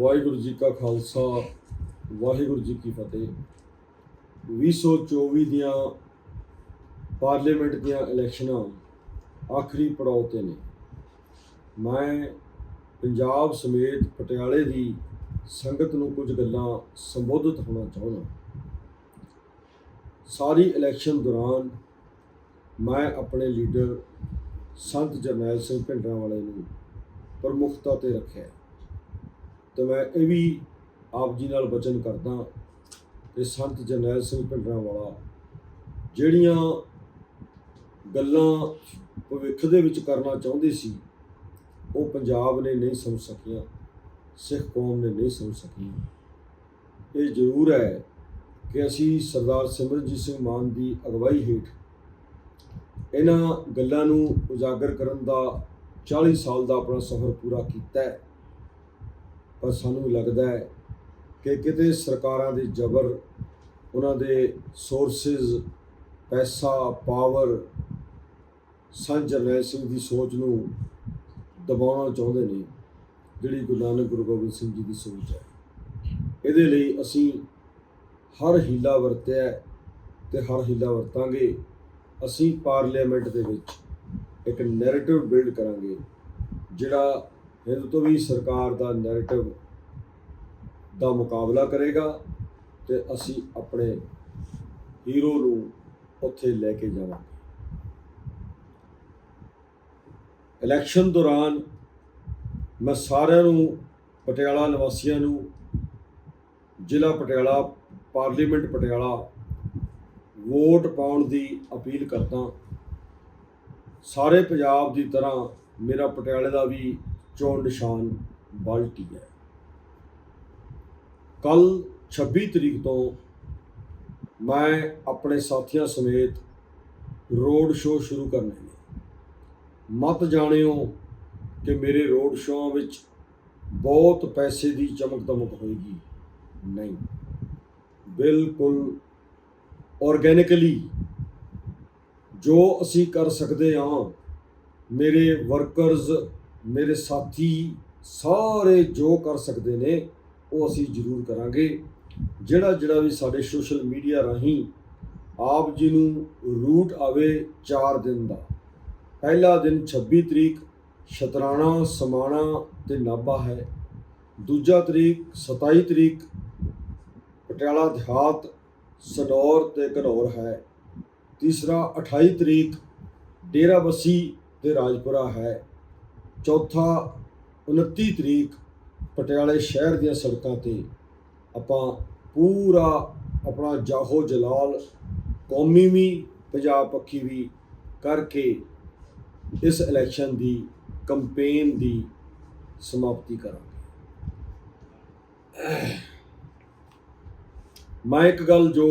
ਵਾਹਿਗੁਰੂ ਜੀ ਕਾ ਖਾਲਸਾ, ਵਾਹਿਗੁਰੂ ਜੀ ਕੀ ਫਤਿਹ। 2024 ਦੀਆਂ ਪਾਰਲੀਮੈਂਟ ਦੀਆਂ ਇਲੈਕਸ਼ਨਾਂ ਆਖਰੀ ਪੜਾਅ ਤੇ ਨੇ। ਮੈਂ ਪੰਜਾਬ ਸਮੇਤ ਪਟਿਆਲੇ ਦੀ ਸੰਗਤ ਨੂੰ ਕੁਝ ਗੱਲਾਂ ਸੰਬੋਧਿਤ ਹੋਣਾ ਚਾਹੁੰਦਾ ਸਾਰੀ ਇਲੈਕਸ਼ਨ ਦੌਰਾਨ ਮੈਂ ਆਪਣੇ ਲੀਡਰ ਸੰਤ ਜਰਨੈਲ ਸਿੰਘ ਭਿੰਡਰਾਂ ਵਾਲੇ ਨੂੰ ਪ੍ਰਮੁੱਖਤਾ ਤੇ ਰੱਖਿਆ। ਤੇ ਮੈਂ ਇਹ ਵੀ ਆਪ ਜੀ ਨਾਲ ਵਚਨ ਕਰਦਾ ਕਿ ਸੰਤ ਜਰਨੈਲ ਸਿੰਘ ਭਿੰਡਰਾਂ ਵਾਲਾ, ਜਿਹੜੀਆਂ ਗੱਲਾਂ ਭਵਿੱਖ ਦੇ ਵਿੱਚ ਕਰਨਾ ਚਾਹੁੰਦੇ ਸੀ, ਉਹ ਪੰਜਾਬ ਨੇ ਨਹੀਂ ਸਮਝ ਸਕੀਆਂ, ਸਿੱਖ ਕੌਮ ਨੇ ਨਹੀਂ ਸਮਝ ਸਕੀਆਂ। ਇਹ ਜ਼ਰੂਰ ਹੈ ਕਿ ਅਸੀਂ ਸਰਦਾਰ ਸਿਮਰਨਜੀਤ ਸਿੰਘ ਮਾਨ ਦੀ ਅਗਵਾਈ ਹੇਠ ਇਹਨਾਂ ਗੱਲਾਂ ਨੂੰ ਉਜਾਗਰ ਕਰਨ ਦਾ 40 ਸਾਲ ਦਾ ਆਪਣਾ ਸਫ਼ਰ ਪੂਰਾ ਕੀਤਾ ਹੈ। ਪਰ ਸਾਨੂੰ ਲੱਗਦਾ ਹੈ ਕਿ ਕਿਤੇ ਸਰਕਾਰਾਂ ਦੇ ਜ਼ਬਰ, ਉਹਨਾਂ ਦੇ ਸੋਰਸਸ ਪੈਸਾ ਪਾਵਰ ਸੰਤ ਸਿੰਘ ਦੀ ਸੋਚ ਨੂੰ ਦਬਾਉਣਾ ਚਾਹੁੰਦੇ ਨੇ, ਜਿਹੜੀ ਗੁਰੂ ਨਾਨਕ ਗੁਰੂ ਗੋਬਿੰਦ ਸਿੰਘ ਜੀ ਦੀ ਸੋਚ ਹੈ। ਇਹਦੇ ਲਈ ਅਸੀਂ ਹਰ ਹੀਲਾ ਵਰਤਿਆ ਹੈ ਤੇ ਹਰ ਹੀਲਾ ਵਰਤਾਂਗੇ। ਅਸੀਂ ਪਾਰਲੀਮੈਂਟ ਦੇ ਵਿੱਚ ਇੱਕ ਨੈਰੇਟਿਵ ਬਿਲਡ ਕਰਾਂਗੇ, ਜਿਹੜਾ ਹਿੰਦ ਤੋਂ ਵੀ ਸਰਕਾਰ ਦਾ ਨੈਰੇਟਿਵ ਦਾ ਮੁਕਾਬਲਾ ਕਰੇਗਾ ਤੇ ਅਸੀਂ ਆਪਣੇ ਹੀਰੋ ਨੂੰ ਉੱਥੇ ਲੈ ਕੇ ਜਾਵਾਂਗੇ। ਇਲੈਕਸ਼ਨ ਦੌਰਾਨ ਮੈਂ ਸਾਰਿਆਂ ਨੂੰ, ਪਟਿਆਲਾ ਨਿਵਾਸੀਆਂ ਨੂੰ, ਜ਼ਿਲ੍ਹਾ ਪਟਿਆਲਾ, ਪਾਰਲੀਮੈਂਟ ਪਟਿਆਲਾ ਵੋਟ ਪਾਉਣ ਦੀ ਅਪੀਲ ਕਰਦਾ ਸਾਰੇ ਪੰਜਾਬ ਦੀ ਤਰ੍ਹਾਂ ਮੇਰਾ ਪਟਿਆਲੇ ਦਾ ਵੀ ਚੋਣ ਨਿਸ਼ਾਨ ਬਾਲਟੀ ਹੈ। ਕੱਲ 26 ਤਰੀਕ ਤੋਂ ਮੈਂ ਆਪਣੇ ਸਾਥੀਆਂ ਸਮੇਤ ਰੋਡ ਸ਼ੋਅ ਸ਼ੁਰੂ ਕਰਨੇ ਨੇ। ਮਤ ਜਾਣਿਓ ਕਿ ਮੇਰੇ ਰੋਡ ਸ਼ੋਅ ਵਿੱਚ ਬਹੁਤ ਪੈਸੇ ਦੀ ਚਮਕ ਦਮਕ ਹੋਏਗੀ। ਨਹੀਂ, ਬਿਲਕੁਲ ਆਰਗੈਨਿਕਲੀ ਜੋ ਅਸੀਂ ਕਰ ਸਕਦੇ ਹਾਂ, ਮੇਰੇ ਵਰਕਰਜ਼ ਮੇਰੇ ਸਾਥੀ ਸਾਰੇ ਜੋ ਕਰ ਸਕਦੇ ਨੇ, ਉਹ ਅਸੀਂ ਜ਼ਰੂਰ ਕਰਾਂਗੇ। ਜਿਹੜਾ ਜਿਹੜਾ ਵੀ ਸਾਡੇ ਸੋਸ਼ਲ ਮੀਡੀਆ ਰਾਹੀਂ ਆਪ ਜੀ ਨੂੰ ਰੂਟ ਆਵੇ 4 ਦਿਨ ਦਾ। ਪਹਿਲਾ ਦਿਨ 26 ਤਰੀਕ ਸ਼ਤਰਾਣਾ, ਸਮਾਣਾ ਤੇ ਨਾਭਾ ਹੈ। ਦੂਜਾ ਤਰੀਕ 27 ਤਰੀਕ ਪਟਿਆਲਾ ਦਿਹਾਤ ਸਨੌਰ ਤੇ ਘਨੌਰ ਹੈ। ਤੀਸਰਾ 28 ਤਰੀਕ ਡੇਰਾ ਬੱਸੀ ਤੇ ਰਾਜਪੁਰਾ ਹੈ। ਚੌਥਾ 29 ਤਰੀਕ ਪਟਿਆਲੇ ਸ਼ਹਿਰ ਦੀਆਂ ਸੜਕਾਂ ਤੇ ਆਪਾਂ ਪੂਰਾ ਆਪਣਾ ਜਾਹੋ ਜਲਾਲ ਕੌਮੀ ਵੀ, ਪੰਜਾਬ ਪੱਖੀ ਵੀ ਕਰਕੇ ਇਸ ਇਲੈਕਸ਼ਨ ਦੀ ਕੰਪੇਨ ਦੀ ਸਮਾਪਤੀ ਕਰਾਂਗੇ। ਮੈਂ ਇੱਕ ਗੱਲ ਜੋ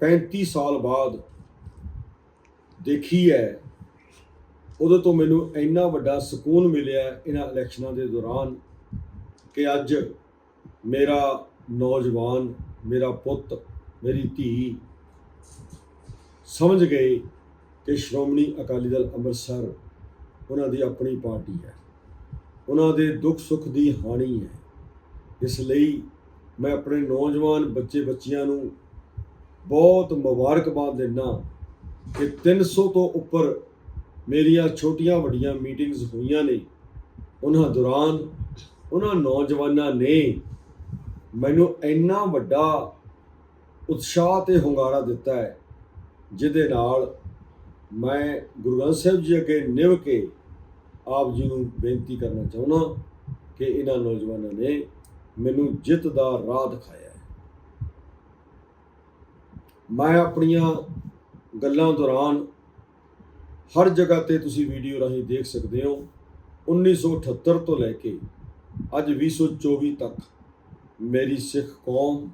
35 ਸਾਲ ਬਾਅਦ ਦੇਖੀ ਹੈ ਉਦੋਂ ਤੋਂ ਮੈਨੂੰ ਇੰਨਾ ਵੱਡਾ ਸਕੂਨ ਮਿਲਿਆ ਇਹਨਾਂ ਇਲੈਕਸ਼ਨਾਂ ਦੇ ਦੌਰਾਨ ਕਿ ਅੱਜ ਮੇਰਾ ਨੌਜਵਾਨ, ਮੇਰਾ ਪੁੱਤ, ਮੇਰੀ ਧੀ ਸਮਝ ਗਏ ਕਿ ਸ਼੍ਰੋਮਣੀ ਅਕਾਲੀ ਦਲ ਅੰਮ੍ਰਿਤਸਰ ਉਹਨਾਂ ਦੀ ਆਪਣੀ ਪਾਰਟੀ ਹੈ। ਉਹਨਾਂ ਦੇ ਦੁੱਖ ਸੁੱਖ ਦੀ ਹਾਣੀ ਹੈ। ਇਸ ਲਈ ਮੈਂ ਆਪਣੇ ਨੌਜਵਾਨ ਬੱਚੇ ਬੱਚੀਆਂ ਨੂੰ ਬਹੁਤ ਮੁਬਾਰਕਬਾਦ ਦਿੰਦਾ ਕਿ 300 ਤੋਂ ਉੱਪਰ ਮੇਰੀਆਂ ਛੋਟੀਆਂ ਵੱਡੀਆਂ ਮੀਟਿੰਗਸ ਹੋਈਆਂ ਨੇ। ਉਹਨਾਂ ਦੌਰਾਨ ਉਹਨਾਂ ਨੌਜਵਾਨਾਂ ਨੇ ਮੈਨੂੰ ਇੰਨਾ ਵੱਡਾ ਉਤਸ਼ਾਹ ਤੇ ਹੁੰਗਾਰਾ ਦਿੱਤਾ ਹੈ, ਜਿਹਦੇ ਨਾਲ ਮੈਂ ਗੁਰੂ ਗ੍ਰੰਥ ਸਾਹਿਬ ਜੀ ਅੱਗੇ ਨਿਵ ਕੇ ਆਪ ਜੀ ਨੂੰ ਬੇਨਤੀ ਕਰਨਾ ਚਾਹੁੰਦਾ ਕਿ ਇਹਨਾਂ ਨੌਜਵਾਨਾਂ ਨੇ ਮੈਨੂੰ ਜਿੱਤ ਦਾ ਰਾਹ ਦਿਖਾਇਆ ਹੈ। ਮੈਂ ਆਪਣੀਆਂ ਗੱਲਾਂ ਦੌਰਾਨ ਹਰ ਜਗ੍ਹਾ ਤੇ ਤੁਸੀਂ ਵੀਡੀਓ ਰਾਹੀਂ ਦੇਖ ਸਕਦੇ ਹੋ। 1978 ਤੋਂ ਲੈ ਕੇ ਅੱਜ 2024 ਤੱਕ ਮੇਰੀ ਸਿੱਖ ਕੌਮ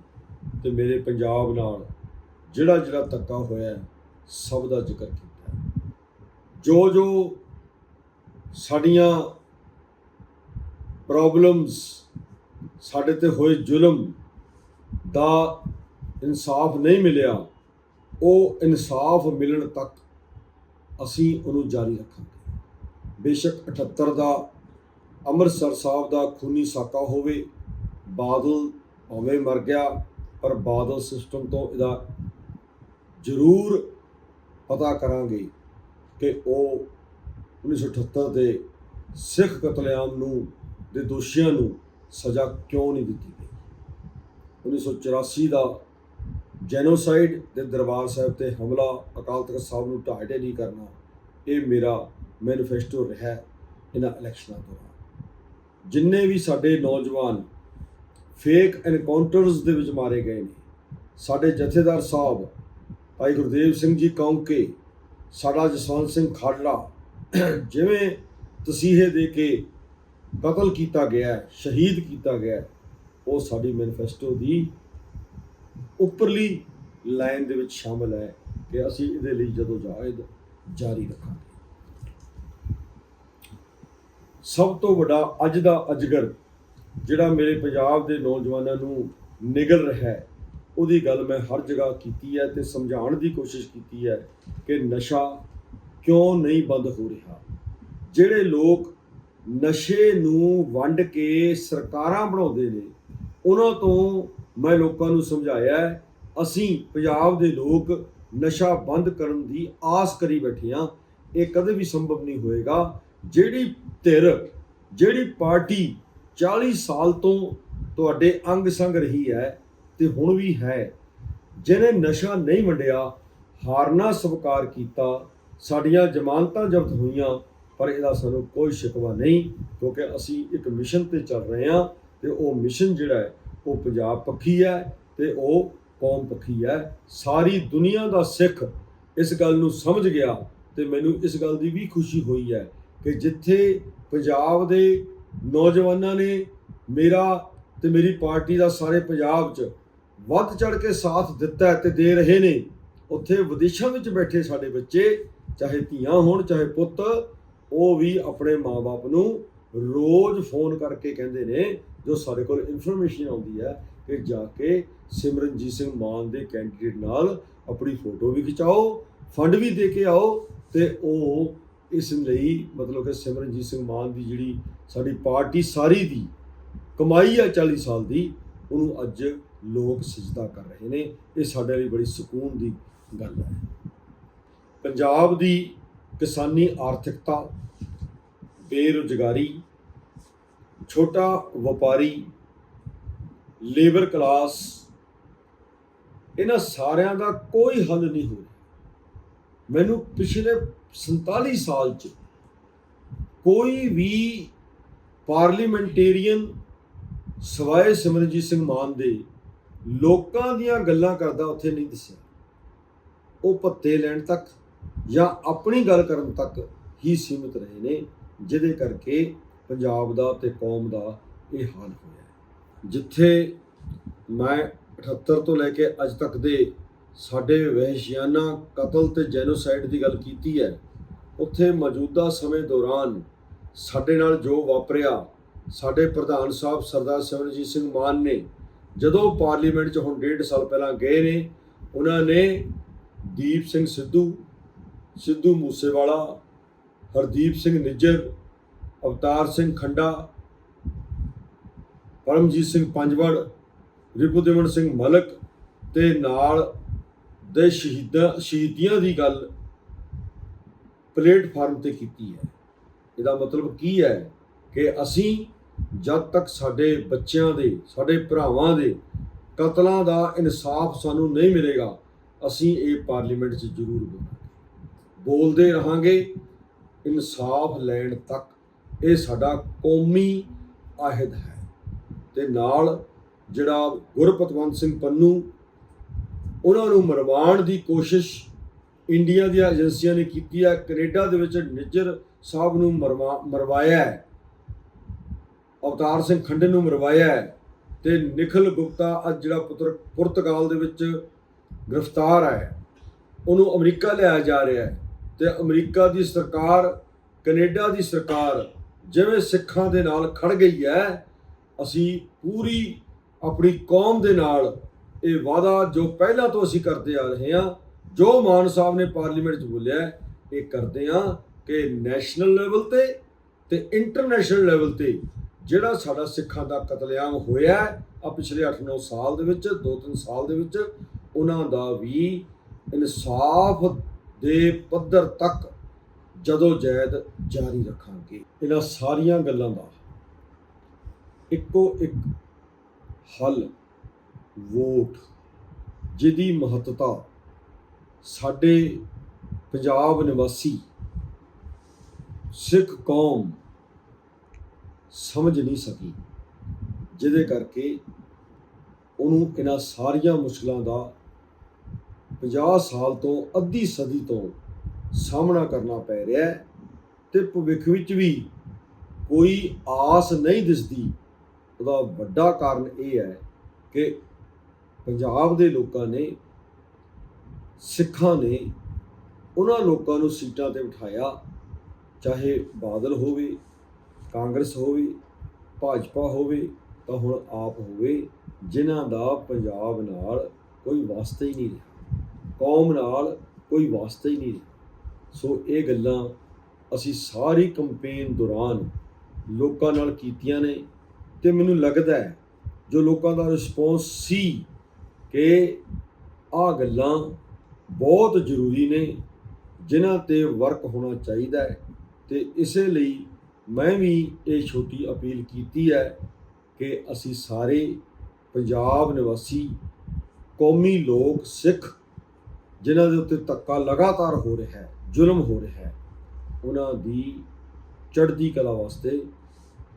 ਤੇ ਮੇਰੇ ਪੰਜਾਬ ਨਾਲ ਜਿਹੜਾ ਜਿਹੜਾ ਧੱਕਾ ਹੋਇਆ ਸਭ ਦਾ ਜ਼ਿਕਰ ਕੀਤਾ ਜੋ ਜੋ ਸਾਡੀਆਂ ਪ੍ਰੋਬਲਮਸ ਸਾਡੇ ਤੇ ਹੋਏ ਜ਼ੁਲਮ ਦਾ ਇਨਸਾਫ ਨਹੀਂ ਮਿਲਿਆ, ਉਹ ਇਨਸਾਫ ਮਿਲਣ ਤੱਕ ਅਸੀਂ ਉਹਨੂੰ ਜਾਰੀ ਰੱਖਾਂਗੇ। ਬੇਸ਼ੱਕ 78 ਦਾ ਅੰਮ੍ਰਿਤਸਰ ਸਾਹਿਬ ਦਾ ਖੂਨੀ ਸਾਕਾ ਹੋਵੇ, ਬਾਦਲ ਭਾਵੇਂ ਮਰ ਗਿਆ, ਪਰ ਬਾਦਲ ਸਿਸਟਮ ਤੋਂ ਇਹਦਾ ਜ਼ਰੂਰ ਪਤਾ ਕਰਾਂਗੇ ਕਿ ਉਹ 1978 ਦੇ ਸਿੱਖ ਕਤਲੇਆਮ ਨੂੰ, ਦੇ ਦੋਸ਼ੀਆਂ ਨੂੰ ਸਜ਼ਾ ਕਿਉਂ ਨਹੀਂ ਦਿੱਤੀ ਗਈ। 1984 ਦਾ ਜੈਨੋਸਾਈਡ ਦੇ ਦਰਬਾਰ ਸਾਹਿਬ ਤੇ ਹਮਲਾ, ਅਕਾਲ ਤਖਤ ਸਾਹਿਬ ਨੂੰ ਢਾਹ ਨਹੀਂ ਕਰਨਾ, ਇਹ ਮੇਰਾ ਮੈਨੀਫੈਸਟੋ ਰਿਹਾ ਇਹਨਾਂ ਇਲੈਕਸ਼ਨਾਂ ਦੌਰਾਨ। ਜਿੰਨੇ ਵੀ ਸਾਡੇ ਨੌਜਵਾਨ ਫੇਕ ਐਨਕਾਊਂਟਰਸ ਦੇ ਵਿੱਚ ਮਾਰੇ ਗਏ ਨੇ, ਸਾਡੇ ਜਥੇਦਾਰ ਸਾਹਿਬ, ਭਾਈ ਗੁਰਦੇਵ ਸਿੰਘ ਜੀ ਕੌਂਕੇ, ਸਾਡਾ ਜਸਵੰਤ ਸਿੰਘ ਖਾਲੜਾ, ਜਿਵੇਂ ਤਸੀਹੇ ਦੇ ਕੇ ਕਤਲ ਕੀਤਾ ਗਿਆ ਸ਼ਹੀਦ ਕੀਤਾ ਗਿਆ ਉਹ ਸਾਡੀ ਮੈਨੀਫੈਸਟੋ ਦੀ ਉੱਪਰਲੀ ਲਾਈਨ ਦੇ ਵਿੱਚ ਸ਼ਾਮਲ ਹੈ ਕਿ ਅਸੀਂ ਇਹਦੇ ਲਈ ਜਦੋਂ ਜਾਇਦ ਜਾਰੀ ਰੱਖਾਂਗੇ। ਸਭ ਤੋਂ ਵੱਡਾ ਅੱਜ ਦਾ ਅਜਗਰ, ਜਿਹੜਾ ਮੇਰੇ ਪੰਜਾਬ ਦੇ ਨੌਜਵਾਨਾਂ ਨੂੰ ਨਿਗਲ ਰਿਹਾ ਹੈ, ਉਹਦੀ ਗੱਲ ਮੈਂ ਹਰ ਜਗ੍ਹਾ ਕੀਤੀ ਹੈ ਤੇ ਸਮਝਾਉਣ ਦੀ ਕੋਸ਼ਿਸ਼ ਕੀਤੀ ਹੈ ਕਿ ਨਸ਼ਾ ਕਿਉਂ ਨਹੀਂ ਬੰਦ ਹੋ ਰਿਹਾ? ਜਿਹੜੇ ਲੋਕ ਨਸ਼ੇ ਨੂੰ ਵੰਡ ਕੇ ਸਰਕਾਰਾਂ ਬਣਾਉਂਦੇ ਨੇ, ਉਹਨਾਂ ਤੋਂ ਮੈਂ ਲੋਕਾਂ ਨੂੰ ਸਮਝਾਇਆ ਅਸੀਂ ਪੰਜਾਬ ਦੇ ਲੋਕ ਨਸ਼ਾ ਬੰਦ ਕਰਨ ਦੀ ਆਸ ਕਰੀ ਬੈਠੇ ਹਾਂ। ਇਹ ਕਦੇ ਵੀ ਸੰਭਵ ਨਹੀਂ ਹੋਏਗਾ। ਜਿਹੜੀ ਧਿਰ, ਜਿਹੜੀ ਪਾਰਟੀ 40 ਸਾਲ ਤੋਂ ਤੁਹਾਡੇ ਅੰਗ ਸੰਗ ਰਹੀ ਹੈ ਤੇ ਹੁਣ ਵੀ ਹੈ, ਜਿਹਨੇ ਨਸ਼ਾ ਨਹੀਂ ਵੰਡਿਆ, ਹਾਰਨਾ ਸਵੀਕਾਰ ਕੀਤਾ, ਸਾਡੀਆਂ ਜ਼ਮਾਨਤਾਂ ਜ਼ਬਤ ਹੋਈਆਂ, ਪਰ ਇਹਦਾ ਸਾਨੂੰ ਕੋਈ ਸ਼ਿਕਵਾ ਨਹੀਂ, ਕਿਉਂਕਿ ਅਸੀਂ ਇੱਕ ਮਿਸ਼ਨ ਤੇ ਚੱਲ ਰਹੇ ਹਾਂ ਤੇ ਉਹ ਮਿਸ਼ਨ ਜਿਹੜਾ ਹੈ ਉਹ ਪੰਜਾਬ ਪੱਖੀ ਹੈ ਤੇ ਉਹ ਕੌਮ ਪੱਖੀ ਹੈ। ਸਾਰੀ ਦੁਨੀਆ ਦਾ ਸਿੱਖ ਇਸ ਗੱਲ ਨੂੰ ਸਮਝ ਗਿਆ ਤੇ ਮੈਨੂੰ ਇਸ ਗੱਲ ਦੀ ਵੀ ਖੁਸ਼ੀ ਹੋਈ ਹੈ ਕਿ ਜਿੱਥੇ ਪੰਜਾਬ ਦੇ ਨੌਜਵਾਨਾਂ ਨੇ ਮੇਰਾ ਤੇ ਮੇਰੀ ਪਾਰਟੀ ਦਾ ਸਾਰੇ ਪੰਜਾਬ 'ਚ ਵੱਧ ਚੜ ਕੇ ਸਾਥ ਦਿੱਤਾ ਹੈ ਤੇ ਦੇ ਰਹੇ ਨੇ, ਉੱਥੇ ਵਿਦੇਸ਼ਾਂ ਵਿੱਚ ਬੈਠੇ ਸਾਡੇ ਬੱਚੇ, ਚਾਹੇ ਧੀਆਂ ਹੋਣ, ਚਾਹੇ ਪੁੱਤ, ਉਹ ਵੀ ਆਪਣੇ ਮਾਪੇ ਨੂੰ ਰੋਜ਼ ਫੋਨ ਕਰਕੇ ਕਹਿੰਦੇ ਨੇ ਜੋ ਸਾਡੇ ਕੋਲ ਇਨਫੋਰਮੇਸ਼ਨ ਆਉਂਦੀ ਹੈ ਕਿ ਜਾ ਕੇ ਸਿਮਰਨਜੀਤ ਸਿੰਘ ਮਾਨ ਦੇ ਕੈਂਡੀਡੇਟ ਨਾਲ ਆਪਣੀ ਫੋਟੋ ਵੀ ਖਿਚਾਓ ਫੰਡ ਵੀ ਦੇ ਕੇ ਆਓ ਤੇ ਉਹ ਇਸ ਲਈ ਮਤਲਬ ਕਿ ਸਿਮਰਨਜੀਤ ਸਿੰਘ ਮਾਨ ਦੀ ਜਿਹੜੀ ਸਾਡੀ ਪਾਰਟੀ ਸਾਰੀ ਦੀ ਕਮਾਈ ਆ 40 ਸਾਲ ਦੀ, ਉਹਨੂੰ ਅੱਜ ਲੋਕ ਸਜਦਾ ਕਰ ਰਹੇ ਨੇ। ਇਹ ਸਾਡੇ ਲਈ ਬੜੀ ਸਕੂਨ ਦੀ ਗੱਲ ਹੈ। ਪੰਜਾਬ ਦੀ ਕਿਸਾਨੀ ਆਰਥਿਕਤਾ ਬੇਰੁਜ਼ਗਾਰੀ ਛੋਟਾ ਵਪਾਰੀ ਲੇਬਰ ਕਲਾਸ ਇਹਨਾਂ ਸਾਰਿਆਂ ਦਾ ਕੋਈ ਹੱਲ ਨਹੀਂ ਹੋ ਰਿਹਾ। ਮੈਨੂੰ ਪਿਛਲੇ 47 ਸਾਲ ਚ ਕੋਈ ਵੀ ਪਾਰਲੀਮੈਂਟੇਰੀਅਨ ਸਵਾਏ ਸਿਮਰਨਜੀਤ ਸਿੰਘ ਮਾਨ ਦੇ ਲੋਕਾਂ ਦੀਆਂ ਗੱਲਾਂ ਕਰਦਾ ਉੱਥੇ ਨਹੀਂ ਦੱਸਿਆ। ਉਹ ਭੱਤੇ ਲੈਣ ਤੱਕ ਜਾਂ ਆਪਣੀ ਗੱਲ ਕਰਨ ਤੱਕ ਹੀ ਸੀਮਿਤ ਰਹੇ ਨੇ, ਜਿਹਦੇ ਕਰਕੇ ਪੰਜਾਬ ਦਾ ਤੇ ਕੌਮ ਦਾ ਇਹ ਹਾਲ ਹੋਇਆ ਜਿੱਥੇ ਮੈਂ 78 ਤੋਂ ਲੈ ਕੇ ਅੱਜ ਤੱਕ ਦੇ ਸਾਡੇ ਵਹਿਸ਼ਿਆਨਾ ਕਤਲ ਤੇ ਜੈਨੋਸਾਈਡ ਦੀ ਗੱਲ ਕੀਤੀ ਹੈ, ਉੱਥੇ ਮੌਜੂਦਾ ਸਮੇਂ ਦੌਰਾਨ ਸਾਡੇ ਨਾਲ ਜੋ ਵਾਪਰਿਆ, ਸਾਡੇ ਪ੍ਰਧਾਨ ਸਾਹਿਬ ਸਰਦਾਰ ਸਿਮਰਜੀਤ ਸਿੰਘ ਮਾਨ ਨੇ, ਜਦੋਂ ਪਾਰਲੀਮੈਂਟ 'ਚ ਹੁਣ ਡੇਢ ਸਾਲ ਪਹਿਲਾਂ ਗਏ ਨੇ, ਉਹਨਾਂ ਨੇ ਦੀਪ ਸਿੰਘ ਸਿੱਧੂ ਸਿੱਧੂ ਮੂਸੇਵਾਲਾ, ਹਰਦੀਪ ਸਿੰਘ ਨਿੱਜਰ ਅਵਤਾਰ ਸਿੰਘ ਖੰਡਾ, ਪਰਮਜੀਤ ਸਿੰਘ ਪੰਜਵੜ ਰਿਪੁਦੇਵਨ ਸਿੰਘ ਮਲਕ ਤੇ ਨਾਲ ਦੇ ਸ਼ਹੀਦਾਂ, ਸ਼ਹੀਦੀਆਂ ਦੀ ਗੱਲ ਪਲੇਟਫਾਰਮ ਤੇ ਕੀਤੀ ਹੈ। ਇਹਦਾ ਮਤਲਬ ਕੀ ਹੈ ਕਿ ਅਸੀਂ ਜਦ ਤੱਕ ਸਾਡੇ ਬੱਚਿਆਂ ਦੇ, ਸਾਡੇ ਭਰਾਵਾਂ ਦੇ ਕਤਲਾਂ ਦਾ ਇਨਸਾਫ ਸਾਨੂੰ ਨਹੀਂ ਮਿਲੇਗਾ, ਅਸੀਂ ਇਹ ਪਾਰਲੀਮੈਂਟ 'ਚ ਜ਼ਰੂਰ ਬੋਲਾਂਗੇ। ਬੋਲਦੇ ਰਹਾਂਗੇ, ਇਨਸਾਫ ਲੈਣ ਤੱਕ ਇਹ ਸਾਡਾ ਕੌਮੀ ਆਹਿਦ ਹੈ। ਤੇ ਨਾਲ ਜਿਹੜਾ ਗੁਰਪਤਵੰਤ ਸਿੰਘ ਪੰਨੂ, ਉਹਨਾਂ ਨੂੰ ਮਰਵਾਉਣ ਦੀ ਕੋਸ਼ਿਸ਼ ਇੰਡੀਆ ਦੀਆਂ ਏਜੰਸੀਆਂ ਨੇ ਕੀਤੀ ਹੈ। ਕੈਨੇਡਾ ਦੇ ਵਿੱਚ ਨਿੱਜਰ ਸਾਹਿਬ ਨੂੰ ਮਰਵਾ, ਮਰਵਾਇਆ ਹੈ। ਅਵਤਾਰ ਸਿੰਘ ਖੰਡੇ ਨੂੰ ਮਰਵਾਇਆ ਹੈ। ਤੇ ਨਿਖਲ ਗੁਪਤਾ ਅੱਜ ਜਿਹੜਾ ਪੁੱਤਰ, ਪੁਰਤਗਾਲ ਦੇ ਵਿੱਚ ਗ੍ਰਿਫਤਾਰ ਹੈ। ਉਹਨੂੰ ਅਮਰੀਕਾ ਲਿਆਇਆ ਜਾ ਰਿਹਾ ਹੈ। ਤੇ ਅਮਰੀਕਾ ਦੀ ਸਰਕਾਰ, ਕੈਨੇਡਾ ਦੀ ਸਰਕਾਰ ਜਿਵੇਂ ਸਿੱਖਾਂ ਦੇ ਨਾਲ ਖੜ ਗਈ ਹੈ, ਅਸੀਂ ਪੂਰੀ ਆਪਣੀ ਕੌਮ ਦੇ ਨਾਲ ਇਹ ਵਾਅਦਾ ਜੋ ਪਹਿਲਾਂ ਤੋਂ ਅਸੀਂ ਕਰਦੇ ਆ ਰਹੇ ਹਾਂ, ਜੋ ਮਾਨ ਸਾਹਿਬ ਨੇ ਪਾਰਲੀਮੈਂਟ 'ਚ ਬੋਲਿਆ ਇਹ ਕਰਦੇ ਹਾਂ ਕਿ ਨੈਸ਼ਨਲ ਲੈਵਲ ਤੇ ਤੇ ਇੰਟਰਨੈਸ਼ਨਲ ਲੈਵਲ ਤੇ ਜਿਹੜਾ ਸਾਡਾ ਸਿੱਖਾਂ ਦਾ ਕਤਲੇਆਮ ਹੋਇਆ ਆ ਪਿਛਲੇ 8-9 ਸਾਲ ਦੇ ਵਿੱਚ 2-3 ਸਾਲ ਦੇ ਵਿੱਚ, ਉਹਨਾਂ ਦਾ ਵੀ ਇਨਸਾਫ ਦੇ ਪੱਧਰ ਤੱਕ ਜਦੋਂ ਜੈਦ ਜਾਰੀ ਰੱਖਾਂਗੇ, ਇਹਨਾਂ ਸਾਰੀਆਂ ਗੱਲਾਂ ਦਾ ਇੱਕੋ ਇੱਕ ਹੱਲ, ਵੋਟ, ਜਿਹਦੀ ਮਹੱਤਤਾ ਸਾਡੇ ਪੰਜਾਬ ਨਿਵਾਸੀ, ਸਿੱਖ ਕੌਮ ਸਮਝ ਨਹੀਂ ਸਕੀ। ਜਿਹਦੇ ਕਰਕੇ ਉਹਨੂੰ ਇਹਨਾਂ ਸਾਰੀਆਂ ਮੁਸ਼ਕਲਾਂ ਦਾ 50 ਸਾਲ ਤੋਂ ਅੱਧੀ ਸਦੀ ਤੋਂ ਸਾਹਮਣਾ ਕਰਨਾ ਪੈ ਰਿਹਾ ਹੈ ਤੇ ਭਵਿੱਖ ਵਿੱਚ ਵੀ ਕੋਈ ਆਸ ਨਹੀਂ ਦਿਸਦੀ। ਉਹਦਾ ਵੱਡਾ ਕਾਰਨ ਇਹ ਹੈ ਕਿ ਪੰਜਾਬ ਦੇ ਲੋਕਾਂ ਨੇ, ਸਿੱਖਾਂ ਨੇ ਉਹਨਾਂ ਲੋਕਾਂ ਨੂੰ ਸੀਟਾਂ ਤੇ ਬਿਠਾਇਆ, ਚਾਹੇ ਬਾਦਲ ਹੋਵੇ, ਕਾਂਗਰਸ ਹੋਵੇ, ਭਾਜਪਾ ਹੋਵੇ, ਤਾਂ ਹੁਣ ਆਪ ਹੋਵੇ, ਜਿਨ੍ਹਾਂ ਦਾ ਪੰਜਾਬ ਨਾਲ ਕੋਈ ਵਾਸਤਾ ਹੀ ਨਹੀਂ ਰਿਹਾ। ਕੌਮ ਨਾਲ ਕੋਈ ਵਾਸਤਾ ਹੀ ਨਹੀਂ ਰਿਹਾ। ਸੋ ਇਹ ਗੱਲਾਂ ਅਸੀਂ ਸਾਰੀ ਕੰਪੇਨ ਦੌਰਾਨ ਲੋਕਾਂ ਨਾਲ ਕੀਤੀਆਂ ਨੇ ਤੇ ਮੈਨੂੰ ਲੱਗਦਾ ਹੈ ਜੋ ਲੋਕਾਂ ਦਾ ਰਿਸਪੌਂਸ ਸੀ ਕਿ ਆਹ ਗੱਲਾਂ ਬਹੁਤ ਜ਼ਰੂਰੀ ਨੇ, ਜਿਨ੍ਹਾਂ ਤੇ ਵਰਕ ਹੋਣਾ ਚਾਹੀਦਾ ਹੈ ਤੇ ਇਸੇ ਲਈ ਮੈਂ ਵੀ ਇਹ ਛੋਟੀ ਅਪੀਲ ਕੀਤੀ ਹੈ ਕਿ ਅਸੀਂ ਸਾਰੇ ਪੰਜਾਬ ਨਿਵਾਸੀ, ਕੌਮੀ ਲੋਕ, ਸਿੱਖ, ਜਿਨ੍ਹਾਂ ਦੇ ਉੱਤੇ ਧੱਕਾ ਲਗਾਤਾਰ ਹੋ ਰਿਹਾ ਹੈ ਜ਼ੁਲਮ ਹੋ ਰਿਹਾ ਹੈ। ਉਹਨਾਂ ਦੀ ਚੜ੍ਹਦੀ ਕਲਾ ਵਾਸਤੇ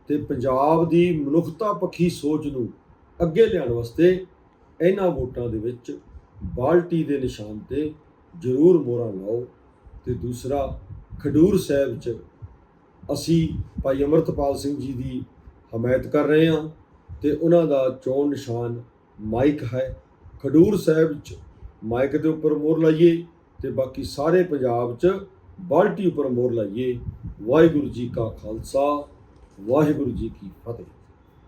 ਤੇ ਪੰਜਾਬ ਦੀ ਮਨੁੱਖਤਾ ਪੱਖੀ ਸੋਚ ਨੂੰ ਅੱਗੇ ਲਿਆਉਣ ਵਾਸਤੇ ਇਹਨਾਂ ਵੋਟਾਂ ਦੇ ਵਿੱਚ ਬਾਲਟੀ ਦੇ ਨਿਸ਼ਾਨ ਤੇ ਜ਼ਰੂਰ ਮੋਹਰਾਂ ਲਾਓ ਤੇ ਦੂਸਰਾ, ਖਡੂਰ ਸਾਹਿਬ 'ਚ ਅਸੀਂ ਭਾਈ ਅਮਰਤਪਾਲ ਸਿੰਘ ਜੀ ਦੀ ਹਮਾਇਤ ਕਰ ਰਹੇ ਹਾਂ ਤੇ ਉਹਨਾਂ ਦਾ ਚੋਣ ਨਿਸ਼ਾਨ ਮਾਈਕ ਹੈ। ਖਡੂਰ ਸਾਹਿਬ 'ਚ ਮਾਈਕ ਦੇ ਉੱਪਰ ਮੋਹਰ ਲਾਈਏ। ਤੇ ਬਾਕੀ ਸਾਰੇ ਪੰਜਾਬ 'ਚ ਬਾਲਟੀ ਉੱਪਰ ਮੋਰ ਲਾਈਏ। ਵਾਹਿਗੁਰੂ ਜੀ ਕਾ ਖਾਲਸਾ, ਵਾਹਿਗੁਰੂ ਜੀ ਕੀ ਫਤਿਹ।